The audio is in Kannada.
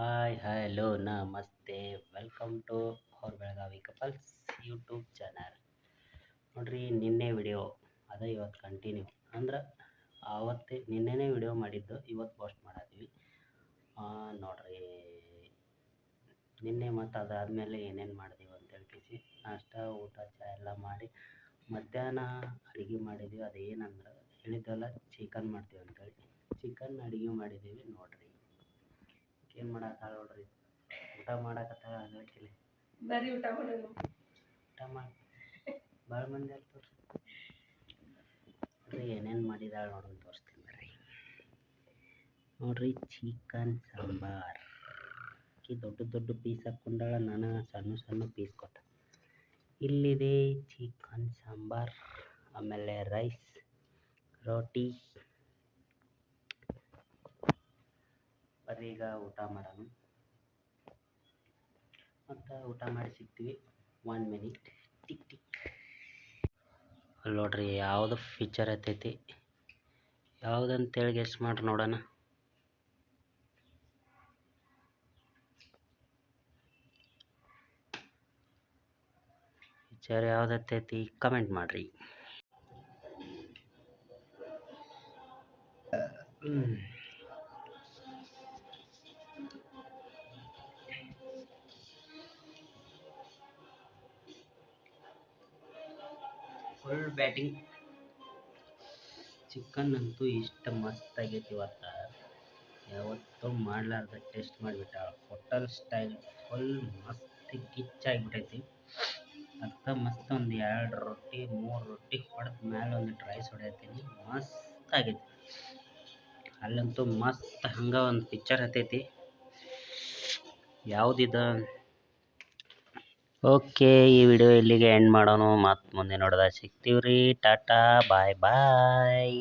ಹಾಯ್ ಹಲೋ, ನಮಸ್ತೆ. ವೆಲ್ಕಮ್ ಟು ಅವ್ರ ಬೆಳಗಾವಿ ಕಪಲ್ಸ್ ಯೂಟ್ಯೂಬ್ ಚಾನಲ್ ನೋಡ್ರಿ, ನಿನ್ನೆ ವಿಡಿಯೋ ಅದ ಇವತ್ತು ಕಂಟಿನ್ಯೂ ಅಂದ್ರೆ ಆವತ್ತೇ, ನಿನ್ನೆನೇ ವಿಡಿಯೋ ಮಾಡಿದ್ದು ಇವತ್ತು ಪೋಸ್ಟ್ ಮಾಡಿದ್ವಿ. ನೋಡ್ರಿ. ನಿನ್ನೆ ಮತ್ತು ಅದಾದಮೇಲೆ ಏನೇನು ಮಾಡಿದೀವಿ ಅಂತೇಳಿ ಕಿಸಿ ನಾಷ್ಟ, ಊಟ, ಚಾ ಎಲ್ಲ ಮಾಡಿ, ಮಧ್ಯಾಹ್ನ ಅಡುಗೆ ಮಾಡಿದ್ವಿ. ಅದೇನಂದ್ರೆ ಹೇಳಿದ್ದಲ್ಲ ಚಿಕನ್ ಮಾಡ್ತೀವಿ ಅಂತೇಳಿ. ಚಿಕನ್ ಅಡುಗೆ ಮಾಡಿದ್ದೀವಿ ನೋಡ್ರಿ. ಏನು ಮಾಡತ್ತಾಳ ನೋಡ್ರಿ. ಊಟ ಮಾಡಕತ್ತಾಳ ಆಗಲಿಕ್ಕಿಲ್ಲ ಬರ್ರಿ ಊಟ ಮಾಡೋಣ. ಊಟ ಮಾಡಿ ಭಾಳ ಮಂದಿ ಅಲ್ಲಿ ನೋಡ್ರಿ ಏನೇನು ಮಾಡಿದಾಳ ನೋಡೋಣ ತೋರಿಸ್ತೀನಿ ಬರ್ರಿ. ನೋಡ್ರಿ ಚಿಕನ್ ಸಾಂಬಾರ್. ಆಕಿ ದೊಡ್ಡ ದೊಡ್ಡ ಪೀಸ್ ಹಾಕ್ಕೊಂಡಾಳ ನಾನು ಸಣ್ಣ ಸಣ್ಣ ಪೀಸ್ ಕೊಟ್ಟ. ಇಲ್ಲಿದೆ ಚಿಕನ್ ಸಾಂಬಾರ್ ಆಮೇಲೆ ರೈಸ್ ರೋಟಿ. ಬರ್ರಿ ಈಗ ಊಟ ಮಾಡೋಣ ಮತ್ತು ಊಟ ಮಾಡಿ ಸಿಗ್ತೀವಿ. ಒನ್ ಮಿನಿಟ್ ಟಿಕ್ ಟಿಕ್ ಅಲ್ಲಿ ನೋಡ್ರಿ, ಯಾವುದು ಫೀಚರ್ ಐತೈತಿ? ಯಾವುದಂತೇಳಿ ಗೆಸ್ಟ್ ಮಾಡ್ರಿ ನೋಡೋಣ. ಫೀಚರ್ ಯಾವುದೈತೈತಿ ಕಮೆಂಟ್ ಮಾಡಿರಿ. ಫುಲ್ ಬ್ಯಾಟಿಂಗ್ ಚಿಕನ್ ಅಂತೂ ಇಷ್ಟು ಮಸ್ತ್ ಆಗೈತಿ ಇವತ್ತ. ಯಾವತ್ತೂ ಮಾಡ್ಲಾರ್ದ ಟೇಸ್ಟ್ ಮಾಡಿಬಿಟ್ಟ ಹೋಟೆಲ್ ಸ್ಟೈಲ್ ಫುಲ್ ಮಸ್ತ್ ಕಿಚ್ಚಾಗಿಬಿಟ್ಟೈತಿ ಅರ್ಥ ಮಸ್ತ್ ಒಂದು ಎರಡು ರೊಟ್ಟಿ, ಮೂರು ರೊಟ್ಟಿ ಹೊಡೆದ ಮೇಲೆ ಒಂದು ರೈಸ್ ಹೊಡೆಯತ್ತೀನಿ ಮಸ್ತ್ ಆಗೈತಿ. ಅಲ್ಲಂತೂ ಮಸ್ತ್ ಹಂಗೆ ಒಂದು ಪಿಕ್ಚರ್ ಹತ್ತೈತಿ. ಯಾವುದಿದ ಓಕೆ ಈ ವಿಡಿಯೋ ಇಲ್ಲಿಗೆ ಎಂಡ್ ಮಾಡೋಣ. ಮತ್ತೆ ಮುಂದೆ ನೋಡಿದಾಗ ಸಿಗ್ತೀವಿ ರೀ ಟಾಟಾ ಬಾಯ್ ಬಾಯ್.